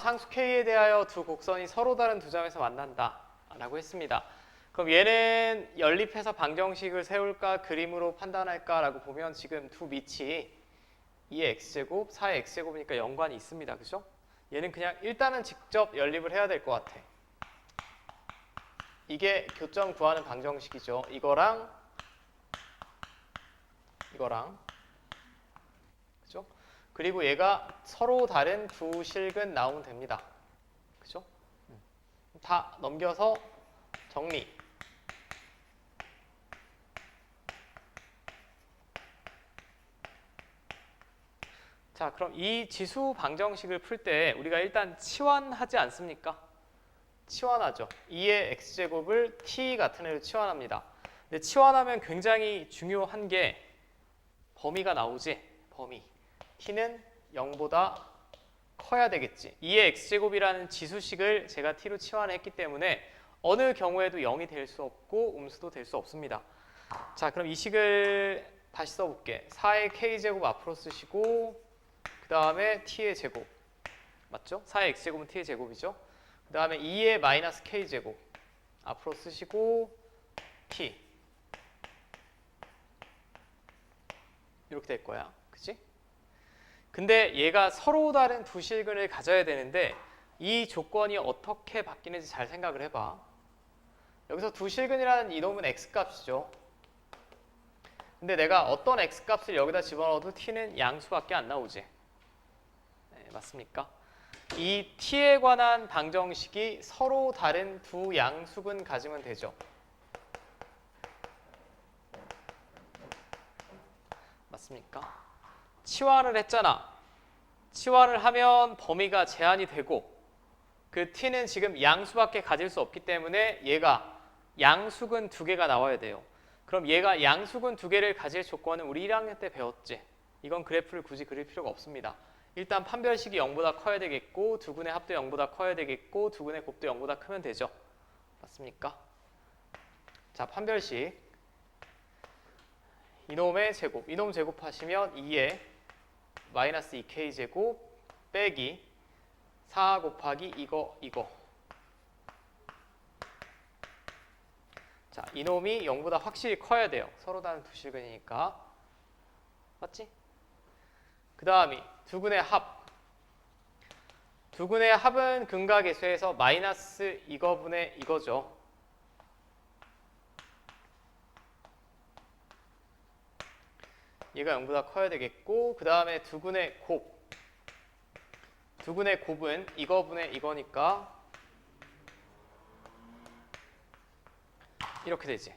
상수 K에 대하여 두 곡선이 서로 다른 두 점에서 만난다 라고 했습니다. 그럼 얘는 연립해서 방정식을 세울까 그림으로 판단할까 라고 보면 지금 두 밑이 2의 x제곱, 4의 x제곱이니까 연관이 있습니다. 그죠? 얘는 그냥 일단은 직접 연립을 해야 될 것 같아. 이게 교점 구하는 방정식이죠. 이거랑 이거랑 그리고 얘가 서로 다른 두 실근 나오면 됩니다. 그죠? 음. 다 넘겨서 정리. 자, 그럼 이 지수 방정식을 풀 때 우리가 일단 치환하지 않습니까? 치환하죠. 2의 x제곱을 t 같은 애로 치환합니다. 근데 치환하면 굉장히 중요한 게 범위가 나오지. 범위. T는 0보다 커야 되겠지. 2의 x제곱이라는 지수식을 제가 t로 치환했기 때문에 어느 경우에도 0이 될 수 없고 음수도 될 수 없습니다. 자, 그럼 이 식을 다시 써볼게. 4의 k제곱 앞으로 쓰시고 그 다음에 t의 제곱 맞죠? 4의 x제곱은 t의 제곱이죠. 그 다음에 2의 마이너스 k제곱 앞으로 쓰시고 t 이렇게 될 거야. 그치? 근데 얘가 서로 다른 두 실근을 가져야 되는데 이 조건이 어떻게 바뀌는지 잘 생각을 해봐. 여기서 두 실근이라는 이놈은 x값이죠. 근데 내가 어떤 x값을 여기다 집어넣어도 t는 양수밖에 안 나오지. 네, 맞습니까? 이 t에 관한 방정식이 서로 다른 두 양수근 가지면 되죠. 맞습니까? 치환을 했잖아. 치환을 하면 범위가 제한이 되고 그 t는 지금 양수밖에 가질 수 없기 때문에 얘가 양수근 두 개가 나와야 돼요. 그럼 얘가 양수근 두 개를 가질 조건은 우리 1학년 때 배웠지. 이건 그래프를 굳이 그릴 필요가 없습니다. 일단 판별식이 0보다 커야 되겠고 두근의 합도 0보다 커야 되겠고 두근의 곱도 0보다 크면 되죠. 맞습니까? 자, 판별식 이놈의 제곱, 이놈 제곱하시면 2에 마이너스 2k 제곱 빼기 4 곱하기 이거 이거 자, 이놈이 0보다 확실히 커야 돼요. 서로 다른 두 실근이니까. 맞지? 그 다음이 두근의 합. 두근의 합은 근각계수에서 마이너스 이거분의 이거죠. 얘가 0보다 커야 되겠고 그 다음에 두근의 곱. 두근의 곱은 이거분의 이거니까 이렇게 되지.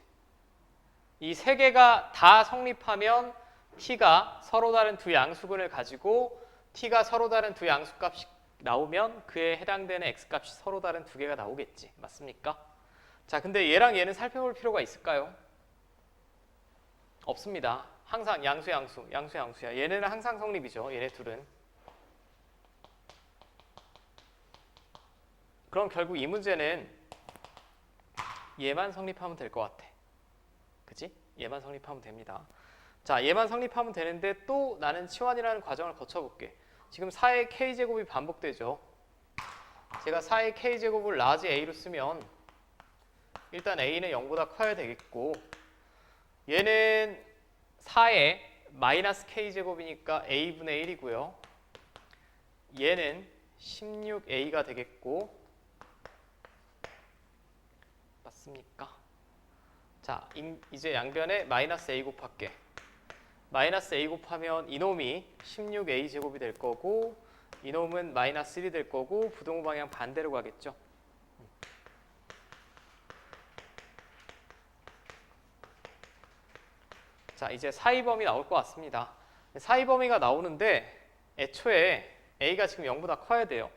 이 세 개가 다 성립하면 t가 서로 다른 두 양수근을 가지고 t가 서로 다른 두 양수값이 나오면 그에 해당되는 x값이 서로 다른 두 개가 나오겠지. 맞습니까? 자, 근데 얘랑 얘는 살펴볼 필요가 있을까요? 없습니다. 항상 양수 양수, 양수 양수야. 얘네는 항상 성립이죠. 얘네 둘은. 그럼 결국 이 문제는 얘만 성립하면 될 것 같아. 그치? 얘만 성립하면 됩니다. 자, 얘만 성립하면 되는데 또 나는 치환이라는 과정을 거쳐볼게. 지금 4의 k제곱이 반복되죠. 제가 4의 k제곱을 라지 a로 쓰면 일단 a는 0보다 커야 되겠고 얘는 4의 마이너스 k제곱이니까 a분의 1이고요. 얘는 16a가 되겠고 맞습니까? 자, 임- 이제 양변에 마이너스 a 곱할게. 마이너스 a 곱하면 이놈이 16a 제곱이 될 거고 이놈은 마이너스 1이 될 거고 부동호 방향 반대로 가겠죠. 자, 이제 사이범위 나올 것 같습니다. 사이범위가 나오는데 애초에 a가 지금 0보다 커야 돼요.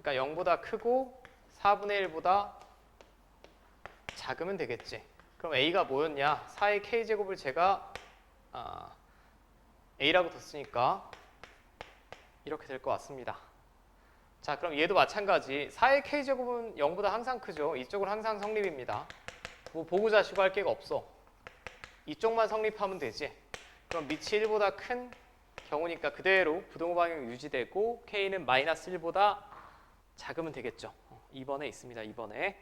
그러니까 0보다 크고 4분의 1보다 작으면 되겠지. 그럼 a가 뭐였냐? 4의 k제곱을 제가 아, a라고 뒀으니까 이렇게 될 것 같습니다. 자, 그럼 얘도 마찬가지. 4의 k제곱은 0보다 항상 크죠. 이쪽은 항상 성립입니다. 뭐 보고 자시고 할 게가 없어. 이쪽만 성립하면 되지. 그럼 밑이 1보다 큰 경우니까 그대로 부동호 방향 유지되고 K는 마이너스 1보다 작으면 되겠죠. 2번에 있습니다. 2번에.